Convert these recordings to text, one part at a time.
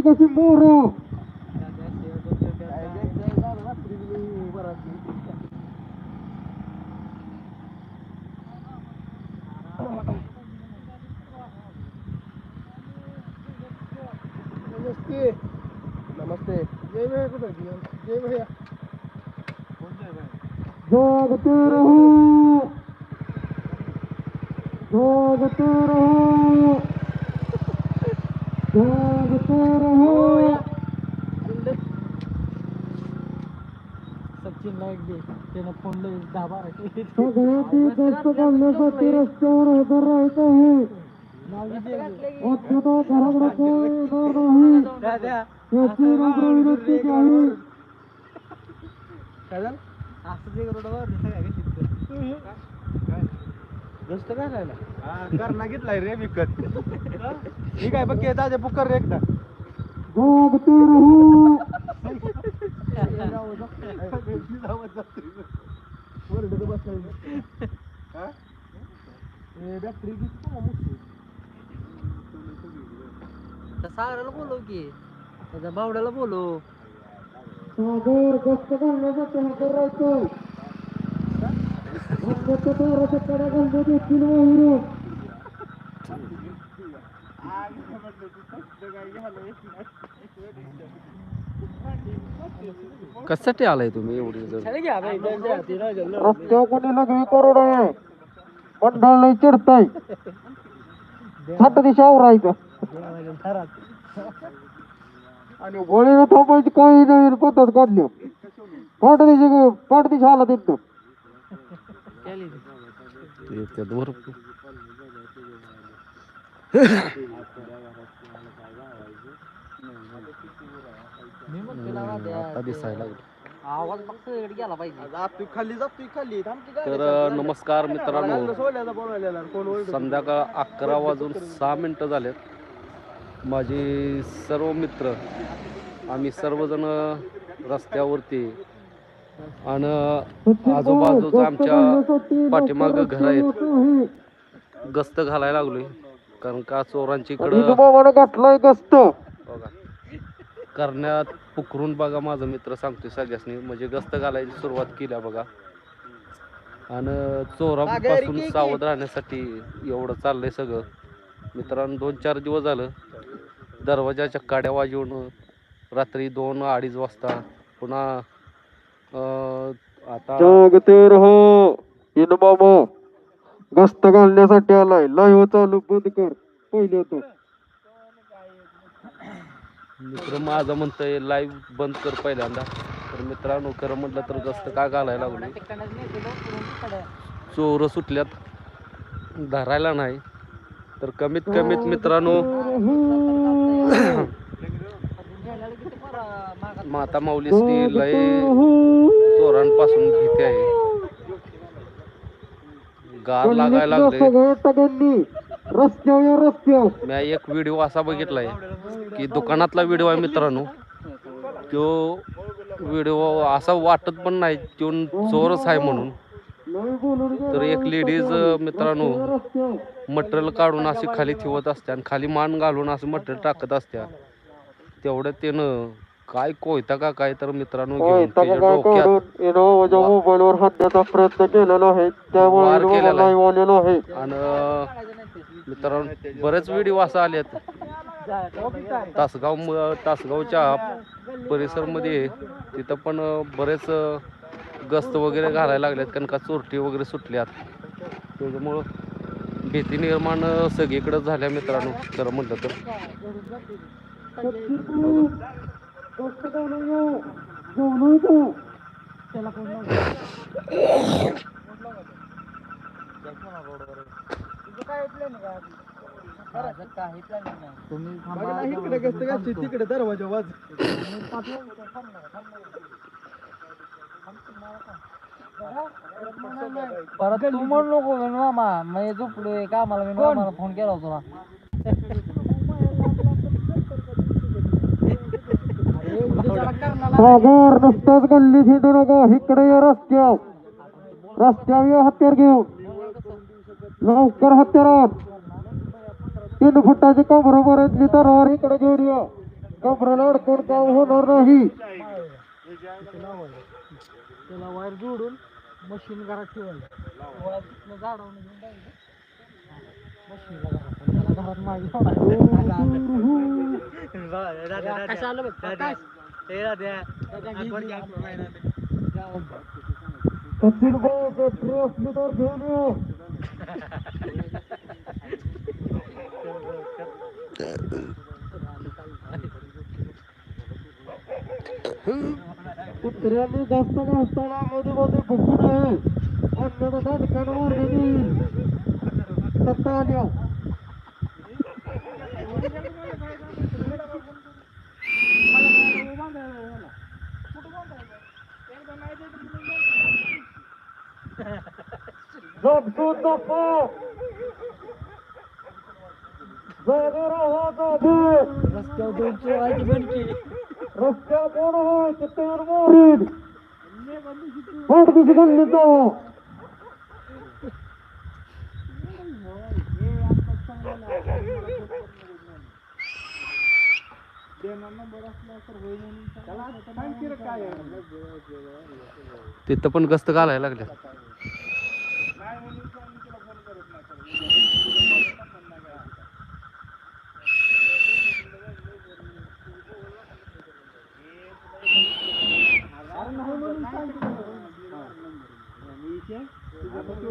कशी कशी मोर नमस्ते नमस्ते जय भैया कुठं जय भैया जागते रहो जागते रहो जागते रहो सचिन नाईक दे त्यानं फोन लई दहा बारा सगळ्यांनी कष्ट करण्यासाठी रस्त्यावर हजर राहायचं आहे. अत्यंत घराकडे कोण येणार नाही याची नम्र विनंती आहे. काय झालं असं ते रोडवर गस्त काय राहिला करणा घेतलाय रे विकत. मी काय बघ दादा बुकर रे एकदा. रहो. सागराला बोलव की. त्याच्या बावड्याला बोलव. सागर गस्त करण्यासाठी हजर राहायचं अन्यथा कडा घालण्यात येतील कशासाठी आलाय तुम्ही एवढी जर? रस्त्यावर कोणी लग्न. करू नये मंडळ नाही चिडताय. थंड दिशा आवरायचं आणि गोळीला थांबायची काही नवीन पद्धत काढली. पाठ दिशा पाठ दिशा आला तिथं भरपूर मी म्हणतो आता दिसायला लागलं. आवाज फक्त इकडे गेला पाहिजे. खाली जातोय खाली तर नमस्कार मित्रांनो. संध्याकाळ अकरा वाजून सहा मिनटं झालेत. माझे सर्व मित्र आम्ही सर्वजण रस्त्यावरती आणि आजूबाजूचं आमच्या पाठीमागं घर आहेत. गस्त घालायला लागलोय. कारण का चोरांची इकडं बाबानं गाठलाय गस्त. बघा. करण्यात पुकरून बघा माझा मित्र सांगतोय सगळ्यासनी. म्हणजे गस्त घालायची सुरुवात केल्या बघा. आणि चोरापासून सावध राहण्यासाठी एवढं चाललंय सगळं. मित्रांनो दोन चार दिवस झालं. दरवाजाच्या काड्या वाजवून रात्री दोन अडीच वाजता पुन्हा अं, आता जागते रहो इन मामा गस्त घालण्यासाठी आलाय. लाईव्ह चालू बंद कर. पहिले तो मित्र माझं म्हणतंय लाईव्ह बंद कर पहिल्यांदा. तर मित्रांनो खरं म्हटलं तर जास्त का घालायला लागलो चोर सुटल्यात. धरायला नाही. तर कमीत कमीत मित्रांनो माता माऊलीसनी लय चोरांपासून भीती आहे. गार लागायला लागले. रस्त्यावर रस्त्यावर. मी एक व्हिडिओ असा बघितलाय की दुकानातला व्हिडिओ आहे मित्रांनो. तो व्हिडिओ असा वाटत पण नाही तो चोरच आहे म्हणून. तर एक लेडीज मित्रांनो मटेरियल काढून अशी खाली ठेवत असते आणि खाली मान घालून असं मटेरियल टाकत असत्या. तेवढं त्यानं काय कोयता का काय तर मित्रांनो घेऊन त्याच्या डोक्यात काढून इनोवाच्या मोबाईलवर हाणण्याचा प्रयत्न केलेला आहे. त्यामुळे वार इनोवा केलेला आहे. live आलेला आहे. आणि मित्रांनो बरेच व्हिडिओ असा आलेत. तासगाव म- तासगावच्या परिसरमध्ये तिथं पण बरेच गस्त वगैरे घालायला लागल्यात कारण का चोरटी वगैरे सुटल्यात. त्याच्यामुळं भीती निर्माण सगळीकडं झाल्या मित्रांनो खरं म्हटलं तर. इकडे गस्त घालची तिकडे दरवाजा वाज परत तू म्हणू नको मी मामा मी झोपलोय कामाला मी मामाला फोन केला होता सागर नुसताच गल्ली हिंडू नका. इकडे ये रस्त्यावर. रस्त्यावर ये हत्यार घेऊन. लवकर हत्यारात. तीन फुटाची कमर भरायतली तरवार इकडे घेऊन या. कमरेला अडकून काम होणार नाही. त्याला वायर जोडून मशीन घरात झाडावून घेऊन घरात मागे सोडायचं. आकाश आलं जास्त घासताना मध्ये मध्ये भुकू आहे अन्यथा दणक्यानं मारण्यात सत्ता आली. आहे. झोपसून नको जागे राहा जागे रस्त्यावर दोन चोराची बनकी रस्त्या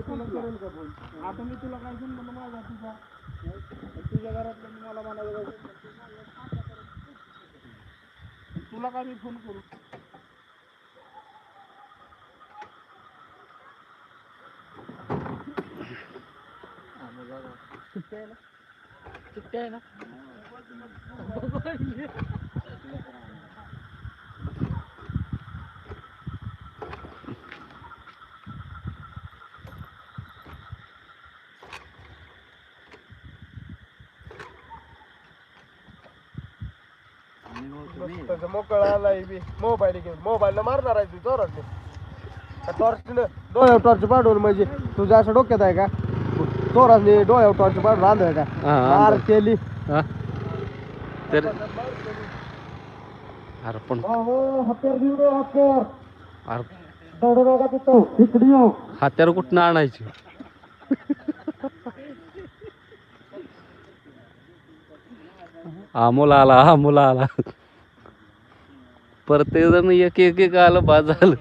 कोण आता मी तुला काय म्हणलं माझा तुझा. तुझ्या घरातलं मी मला म्हणायला तुला काय मी फोन करू? सुट्ट्या आहे ना? त्याचं मोकळा आलाय बी. मोबाईल घेऊन मोबाईल मारणार आहे तू चोरात टॉर्च डोळ्यावर टॉर्च पाडवून म्हणजे तुझ्या असं डोक्यात आहे का? चोराने डोळ्यावर टॉर्च पाडून आणलं का? हा, हा, मार. केली. हा? तर अरे पण ये, हत्यार अरे हात्यार कुठनं आणायची? हा मुला आला हा मुला आला प्रत्येक जण एक एक एक आलं बाद झालं.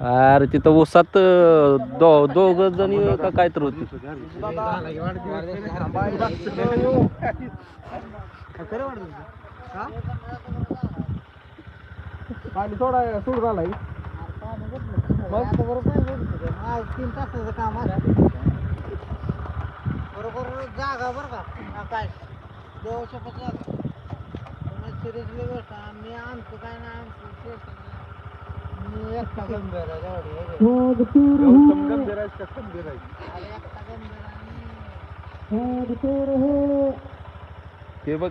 अरे तिथं उसात दो दोघ जणी का? काय तर होती. पाणी सोडा सोड झालाय तीन तासाचं काम आहे. बरोबर जागा बरं का. आकाश देऊ शकत जागा सिरियसली गोष्ट मी आणतो काय नाही आणतो स्टेशनला मी एकटा गंभीर आहे तेवढी अरे एकटा गंभीर आणि हे. बघ.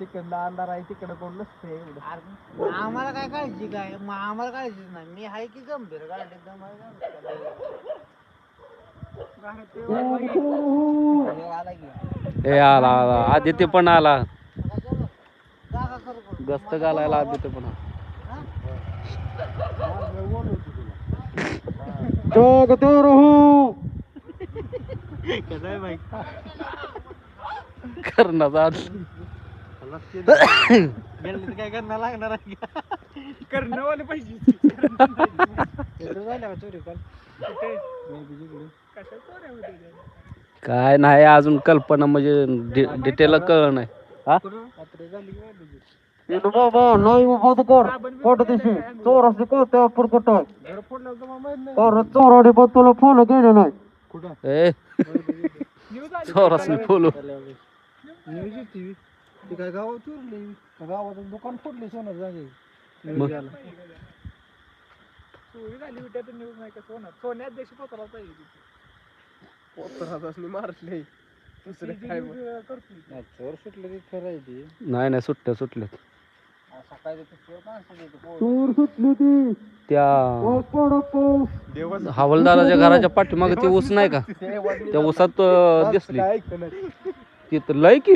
तिकडला अंधार आहे तिकडं कोण नसते एवढं. अरे, आम्हाला काय काळजी काय? मग आम्हाला काळजीच नाही. मी आहे की गंभीर? गाडी एकदम आला की? हे आला आला. आदित्य पण आला. गस्त घालायला आदित्य पण आला. रहो. कर्णाचा काय करणं लागणार आहे पाहिजे नाही अजून कल्पना म्हणजे डिटेल कळ नाही. हा? चोराडे पण तुला फोन केले नाही. कुठं चोरासनी बोलू न्यूज टीव्ही ते काय गावात चोरली का गावात दुकान फोडले सोनं जागे. मग? पोतराजासनी मारले. दुसरं काय मग? चोर सुटले की करायची नाही नाही सुट्ट्या सुटल्यात सकाळी चोर माणसं चोर ती. त्या देवाचं हवालदाराच्या घराच्या पाठीमागे ते ऊस नाही का? त्या ऊसात अं, दिसली. काय ऐकतं नाही. तिथं लय की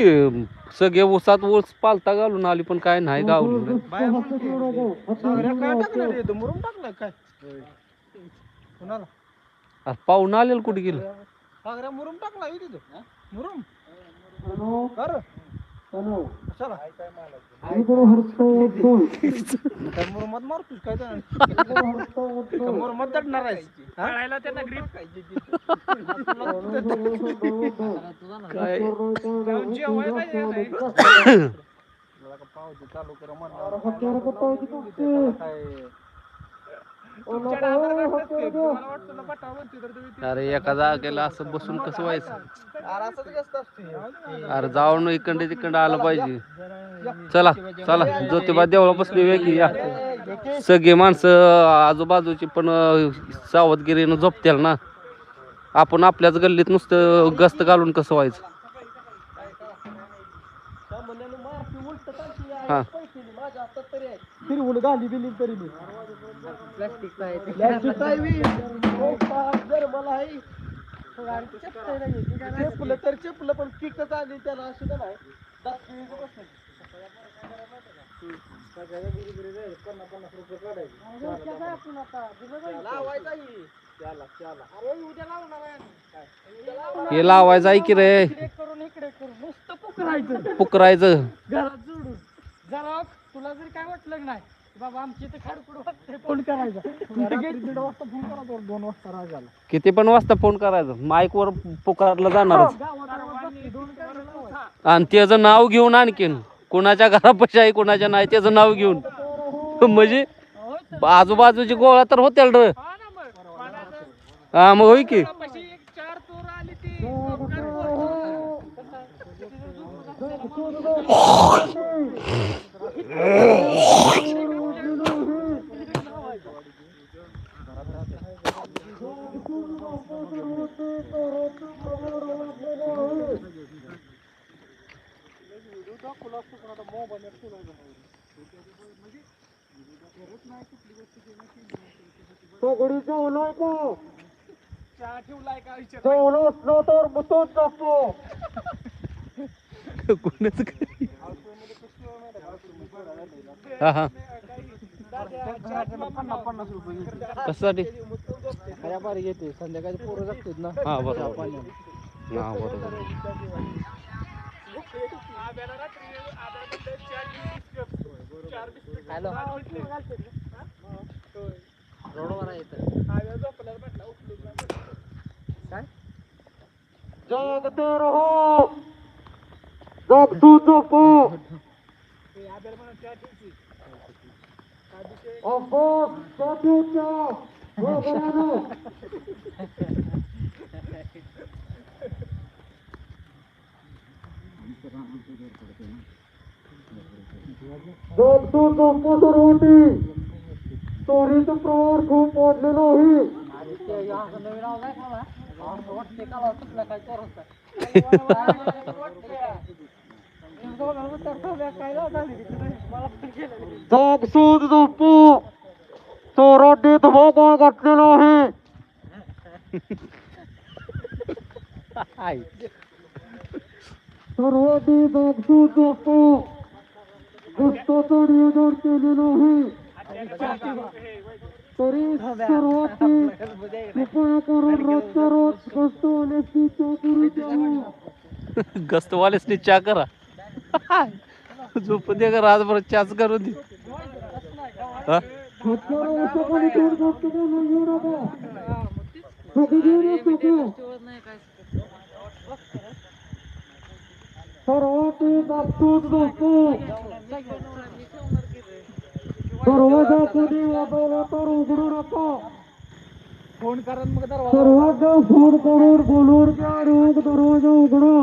सगळे ऊसात ऊस पालता घालून आली पण काय नाही गावली सागऱ्या काय टाकणार काय? कुणाला? पाहुणं आलेलं कुठे गेलं? सागऱ्या मुरुम तिथं. मुरुम? कर. कशाला? काय मुरुमात मारतोस काय तर? मुरुमात दडणार आहेस. काय चालू करा अरे एका जागेला असं बसून कसं व्हायचं अरे जाऊन इकडे तिकडे आलं पाहिजे चला चला ज्योतिबा देवळा बसली वे की या सगळे माणसं आजूबाजूची पण अं, सावधगिरीनं झोपतील ना आपण आपल्याच गल्लीत नुसतं गस्त घालून कसं व्हायचं हा फिरवून गाली बिली तरी मी प्लास्टिक पाहिजे प्लास्टिक आहे बी. ओ, पाच जर मला आहे चेपलं तर चेपलं पण किकच आली त्याला असं का नाही बसलं. लावायचा ही. त्याला, त्याला. अरे, उद्या लावणार आहे. हे लावायचं आहे की रे करून इकडे करून नुसतं पुकरायचं पुकरायचं घरात जोडून जरा तुला जर काय वाटलं नाही बाबा आमची इथे खाडकुड वाटते फोन करायचा. दीड वाजता फोन करा तो दोन वाजता राग किती पण वाजता फोन करायचं. माईक वर पुकारला जाणारच आणि त्याचं नाव घेऊन आणखीन. कोणाच्या घरापाशी आहे कोणाच्या नाही त्याचं नाव घेऊन. म्हणजे आजूबाजूची गोळा तर होत्याल रे. हा मग. होय की. चार चोर आली ती. सगळी जेवलोय का जेवलो असलो तर मुतून टाकतो कोणाचं काय हा हा. पन्नास रुपये कशासाठी घेते संध्याकाळी पोरं जगतात ना. हा बरोबर. हा बरोबर. हॅलो. रोडवर आहे इथं जागते रहो. जागतू झोपू अब्बास जागूच्या गोगरानो जागतू झोपू सर्वटी चोरीचा प्रवार खूप वाढलेलो आहे नवीन आवाज आहे मला असं वाटते का सुटला काय चोर जाग सूद झोपू चोरांनी धमाका घातलेला आहे सर्वांनी जागसूद झोपू गुप्ताचं नियोजन केलेलं आहे। तरी सर्वांनी कृपया करून रोजच्या रोज गस्त होण्याची चौकडी द्यावी गस्तवालेच चहा करा. झोप दे का रातभर चहाच करून दे. हा? बोलून दरवाजा उघडू नका फोन करा मग दरवाजा. फोन करून मग दरवाजा उघडा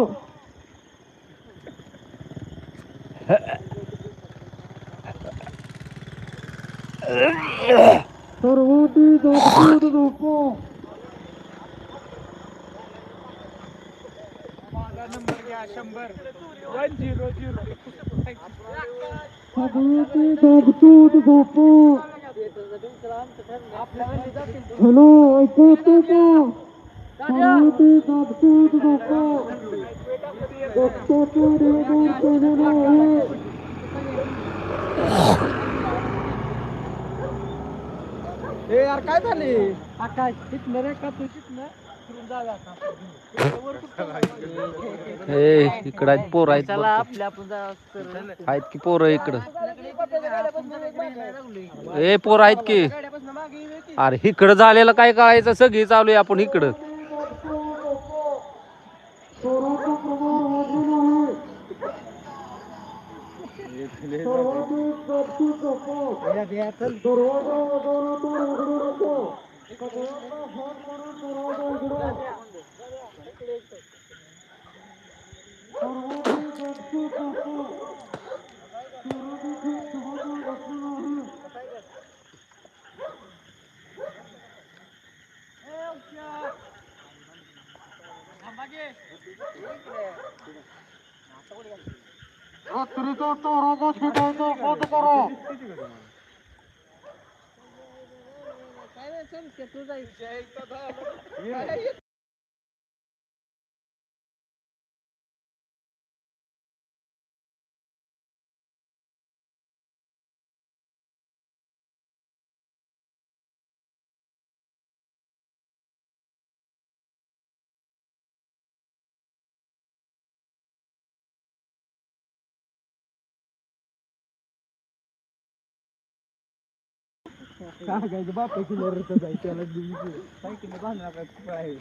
सर्वांनी दाखवून माझा नंबर घ्या शंभर वन झिरो झिरो हॅलो ऐकू का हे यार काय झाले? आकाश तिथनं रे का तू तिथनं इकडं आहेत पोरं आहेत चला. आपल्या आपण जा आहेत की पोरं इकडं? ए पोरं आहेत की? अरे इकडं झालेलं काय कळायचं सगळी चालू आहे आपण इकडं. झोपा दरवाजा वाजवला तर उघडू नका दरवाजा उघडा सर्वांनी दाबतून झोपा चोराने खूप समाधान घातलेलं आहे বিতর্ক রোগজ বিতর্ক বন্ধ করো। সেই কথা। रात्रीचा दरवाजा शिटायचा बंद करा बापाची लढत जाय त्याला सायकल बांधणार काय खूप आहे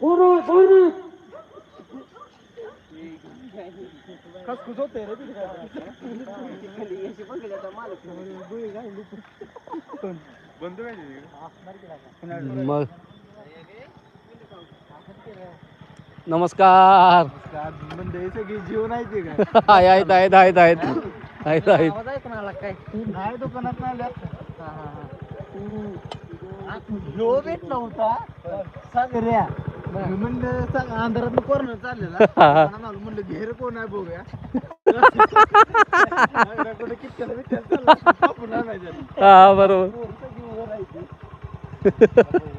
कोण आहे? कोण आहे? खसखुस होते रे बंद मग नमस्कार. सगळी ते काय? आहे आहेत आहेत आहेत. आहेत आहेत. आहेत आवाज काय? नाही दुकानात नाही आल्यात. ह्यो भेट नव्हता मी म्हणलं सांग कोरोना चाललेला. म्हणलं घेर कोण आहे बघूया. सागऱ्याकडे किटक्याला बिटक्याला चालला. कापून आणायचं. हा बरोबर. पोरं सगळी उभं राहायची.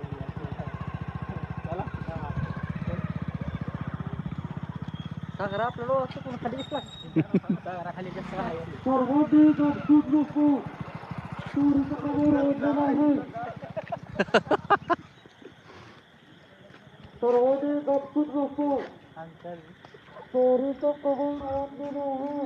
सागर आपल्याला कोण खाली दिसला सागरा खाली कसं आहे सर्वांनी दाबतून झोपा चोरीचं प्रमाण वाढलेलं आहे झोपा चोरीचं प्रमाण वाढलेलं आहे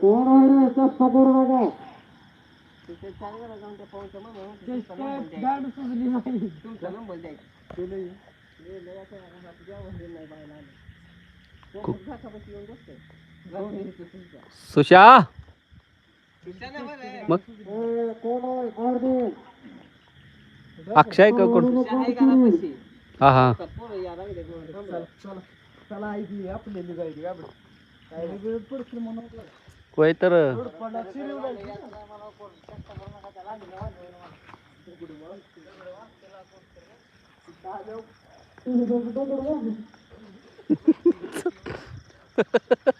कोण आहे रे चेष्टा करू नका सुशा मग? कोण अक्षय का कोण? हा हा. चला तर.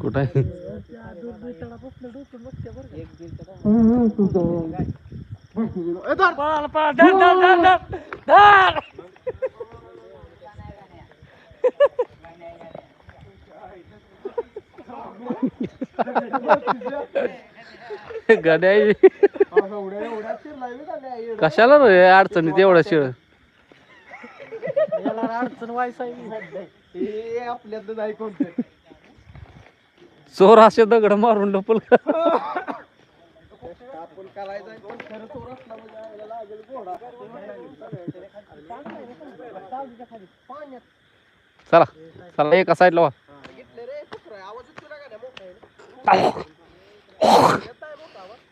कुठं आहे? गड्या. कशाला रे? अडचणीत एवढा शिळ. याला अडचण व्हायचा आपल्यात नाही कोणते. चोर असे दगड मारून लपल का? आपण करायचं पण खरं चोर असला आईला लागेल घोडा पाण्यात चला चला एका साईडला वा.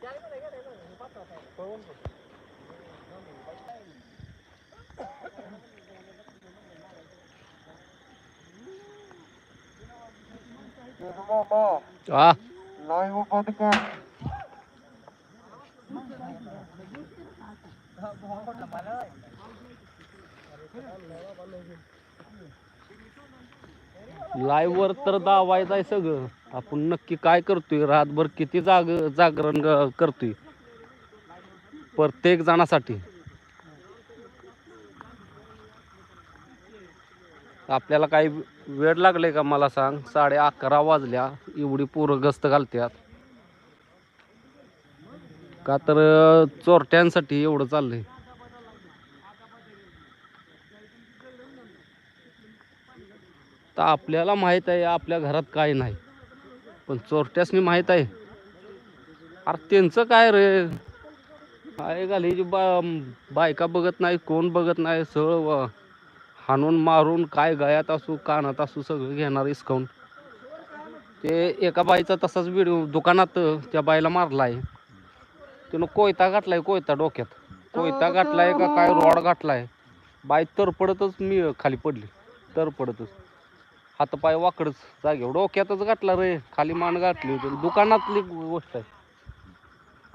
कुत्रा आवाज येतो ना गाड्या लाईव्ह वर तर दावायचं आहे सगळं. आपण नक्की काय करतोय? रातभर किती जाग जागरण ग- करतोय? प्रत्येक जणासाठी. आपल्याला काही वेळ लागले का मला सांग? साडे अकरा वाजल्या एवढी पोरं गस्त घालत्यात. का तर चोरट्यांसाठी एवढं चाललंय. तर आपल्याला माहीत आहे आपल्या घरात काय नाही. पण चोरट्यासनी माहीत आहे. अरे त्यांचं काय रे? काय घाली बा बायका बघत नाही कोण बघत नाही सगळं हाणून मारून काय गळ्यात असू कानात असू सगळं घेणार इसकावून ते एका बाईचा तसाच व्हिडिओ दुकानात त्या बाईला मारलाय. त्यानं कोयता गाठलाय कोयता डोक्यात. कोयता गाठलाय का काय रॉड गाठलाय बाई तर पडतच मी खाली पडली. तर पडतच हातपाय वाकडच. जागेवर डोक्यातच गाठला रे. खाली मान गाठली होती. दुकानातली गोष्ट आहे.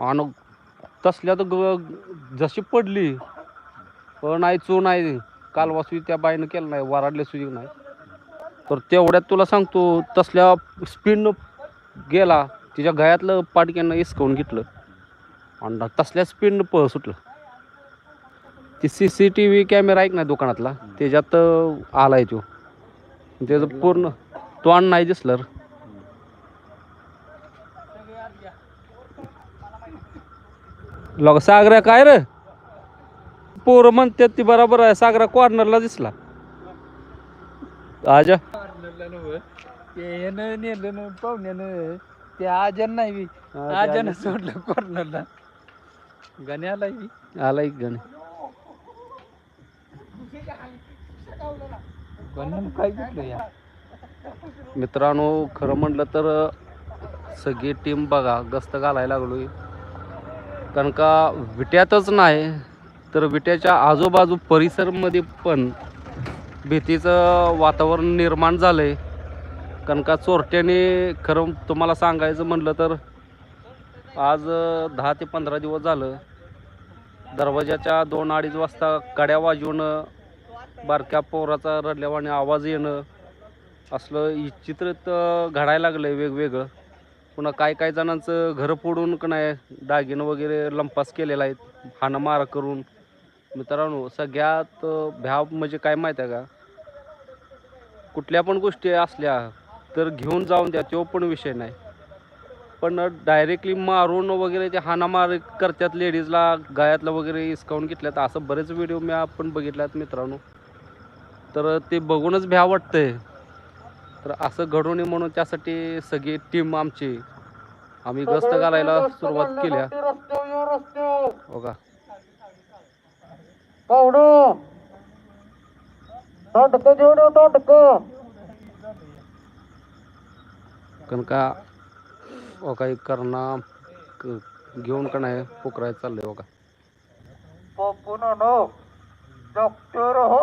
आणि तसल्या ग- जशी पडली. नाही चू नाही. कालवा सुई त्या बाईनं केलं नाही. वराडल्या सुई नाही. तर तेवढ्यात तुला सांगतो तसल्या स्पीडनं गेला तिच्या गळ्यातलं पाटक्यानं इसकवून घेतलं. आणि तसल्या स्पीडनं पळ सुटलं. ती C C T V camera ऐक नाही दुकानातला. त्याच्यात आलाय तो. त्याचं पूर्ण तोंड नाही दिसलं रे. लग सागऱ्या काय रे? पोरं म्हणतात ती बरोबर आहे सागरा कॉर्नरला दिसला. आजा. यानं नेलं ना पाहुण्यानं ते आजन नाही बी आजन. सोडलं कॉर्नरला गण्याला बी. आला एक गण काय घेतलं या? मित्रांनो खरं म्हटलं तर सगळी टीम बघा गस्त घालायला लागलोय. कारण का विट्यातच नाही तर विट्याच्या आजूबाजू परिसरमध्ये पण भीतीचं वातावरण निर्माण झालंय. कारण का चोरट्याने खरं तुम्हाला सांगायचं म्हटलं तर आज दहा ते पंधरा दिवस झालं दरवाजाच्या दोन अडीच वाजता कड्या वाजवून बारक्या पोराचा रडल्यावाने आवाज येणं असलं विचित्रित घडायला लागलं आहे वेगवेगळं. पुन्हा काय काय जणांचं घरं फोडून का नाही दागिनं वगैरे लंपास केलेला आहेत हाणं मार करून. मित्रांनो सगळ्यात भ्याव म्हणजे काय माहीत आहे का? कुठल्या पण गोष्टी असल्या तर घेऊन जाऊन द्या तो पण विषय नाही. पण डायरेक्टली मारून वगैरे ते हाणामार करतात लेडीजला गायातलं वगैरे हिसकावून घेतल्यात. असं बरेच व्हिडिओ मी आपण बघितल्यात मित्रांनो. तर ते बघूनच भ्या वाटतंय. तर असं घडू नये म्हणून त्यासाठी सगळी टीम आमची आम्ही गस्त घालायला सुरुवात केल्या. हो का तोंडक कारण का हो काही करणा क- घेऊन का नाही पोकरायचं चाललंय हो का पुन्हा नो डॉक्टर हो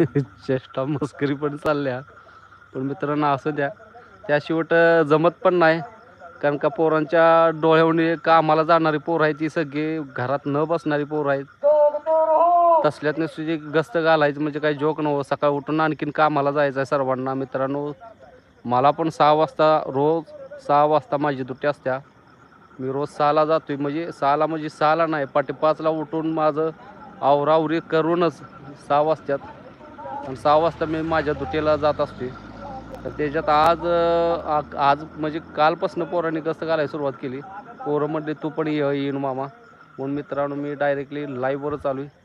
चेष्टा मस्करी पण चालल्या. पण मित्रांनो असं द्या. त्या शेवट जमत पण नाही. कारण का पोरांच्या डोळ्यावणी कामाला जाणारी पोरं आहेत ती सगळी. घरात न बसणारी पोरं आहेत. तसल्यात नुसती गस्त घालायचं म्हणजे काही जोक नव्हतं सकाळ उठून आणखीन कामाला जायचं आहे सर्वांना. मित्रांनो मला पण सहा वाजता रोज सहा वाजता माझी दुट्टी असत्या. मी रोज सहाला जातोय. म्हणजे सहाला म्हणजे सहाला नाही पाठी पाचला उठून माझं आवरावरी करूनच सहा वाजत्यात. आणि सहा वाजता मी माझ्या दुटेला जात असते. तर त्याच्यात आज आ- आज म्हणजे कालपासून पोरांनी गस्त घालायला सुरुवात केली. पोरं म्हणले तू पण ये येईन मामा. म्हणून मित्रांनो मी डायरेक्टली लाईव्हवर चालू आहे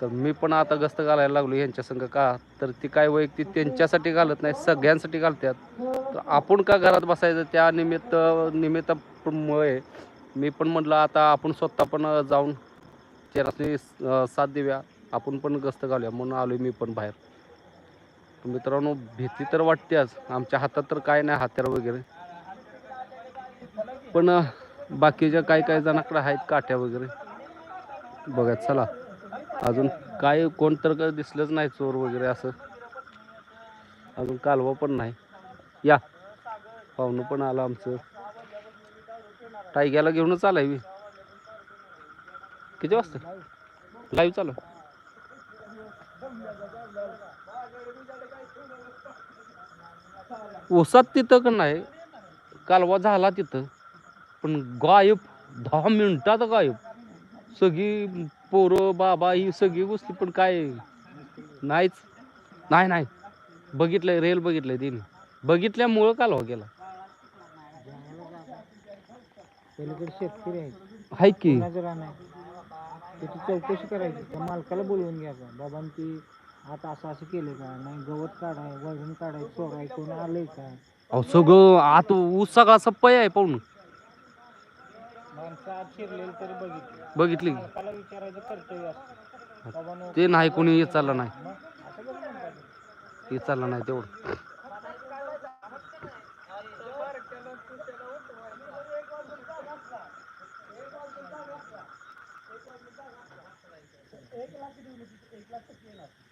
तर मी पण आता गस्त घालायला लागलो यांच्या संग. का? तर ती काय वैयक्तिक त्यांच्यासाठी घालत नाही सगळ्यांसाठी घालतात. तर आपण का घरात बसायचं? त्या निमित्त निमित्तामुळे मी पण म्हटलं आता आपण स्वतः पण जाऊन त्याला साथ देऊया. आपण पण गस्त घालूया म्हणून आलो मी पण बाहेर. तर मित्रांनो भीती तर वाटतेच आमच्या हातात तर काय नाही हत्यार वगैरे. पण बाकीच्या काही काही जणांकडे आहेत काठ्या वगैरे. बघा चला. अजून काय कोण तर काय दिसलंच नाही चोर वगैरे असं. अजून कालवा पण नाही. या. पाहुणं पण आलं आमचं. टायग्याला घेऊनच आलाय मी. किती वाजता? लाईव्ह चालू. ओसात तिथं का नाही? कालवा झाला तिथं. पण गायब दहा मिनिटात गायब. सगळी पोरं बाबा ही सगळी गोष्टी पण काय? नाहीच. नाही नाही. बघितलंय रेल बघितलंय तिने. बघितल्यामुळं कालवा गेला. हाय की. त्याची चौकशी करायची. त्या मालकाला बोलवून घ्यायचा. बाबांची आता असं असं केलं का? नाही गवत काढाय वळून काढाय चोराय कोण आलंय का? अहो सगळं आत ऊस सगळा सप्पाय आहे पाहून. माणसं शिरलेली तरी बघितली. बघितली. की? मालकाला विचारायचं कर्तव्य असतं. बाबांनो ते नाही कोणी येत चाललं नाही. मग असं कसं म्हणतात? येत चाललं नाही तेवढं. C'est la situation la plus.